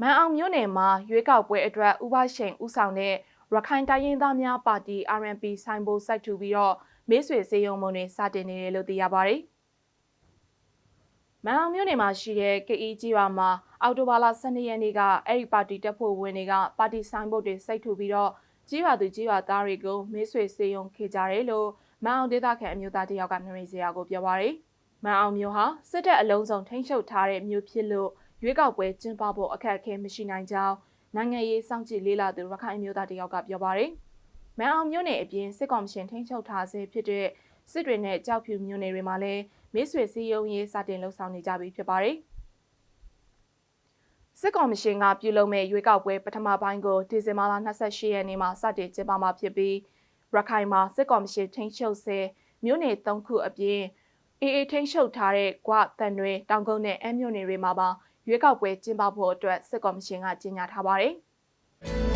မန်အောင်မြို့နယ်မှာရွေးကောက်ပွဲအတွက်ဥပရှင်ဦးဆောင်တဲ့ရခိုင်တိုင်းရင်းသားများပါတီ RNP ဆိုင်ဘိုစိုက်ထူပြီးတော့မေးဆွေစေယုံမုံတွေစတင်နေတယ်လို့သိရပါတယ်။မန်အောင်မြို့နယ်မှာရှိတဲ့ KE ကြီးရွာမှာအော်တိုဘာလ12ရက်နေ့ကအဲ့ဒီပါတီတက်ဖို့ဝင်တွေကပါတီဆိုင်ဘုတ်တွေစိုက်ထူပြီးတော့ကြီးရွာသူကြီးရွာသားတွေကိုမေးဆွေစေယုံခေကြတယ်လို့မန်အောင်ဒေသခံအမျိုးသားတယောက်ကနှမိတ်စရာကိုပြောပါရယ်။မန်အောင်မြို့ဟာစစ်တပ်အလုံးစုံထိန်းချုပ်ထားတဲ့မြို့ဖြစ်လို့ ရွေးကောက်ပွဲကျင်းပဖို့အခက်အခဲမရှိနိုင်ကြောင်းနိုင်ငံရေးစောင့်ကြည့်လေးလာသူရခိုင်မျိုးသားတယောက်ကပြောပါရယ်။မန်အောင်မြို့နယ်အပြင်စစ်ကောင်ရှင်ထိန်းချုပ်ထားဆဲဖြစ်တဲ့စစ်တွေနဲ့ကြောက်ဖြူမြို့နယ်တွေမှာလည်းမိတ်ဆွေစည်းရုံးရေးစတင်လှုပ်ဆောင်နေကြပြီဖြစ်ပါတယ်။စစ်ကောင်ရှင်ကပြုလုပ်မဲ့ရွေးကောက်ပွဲပထမပိုင်းကိုဒီဇင်ဘာလ28ရက်နေ့မှာစတင်ကျင်းပမှာဖြစ်ပြီးရခိုင်မှာစစ်ကောင်ရှင်ထိန်းချုပ်ဆဲမြို့နယ်၃ခုအပြင်အေးအေးထိန်းချုပ်ထားတဲ့ကွာတန်တွေတောင်ကုန်းနဲ့အမ်းမြို့နယ်တွေမှာပါ ရွေးကောက်ပွဲကျင်းပဖို့အတွက်စစ်ကော်မရှင်ကကြေညာထားပါတယ်။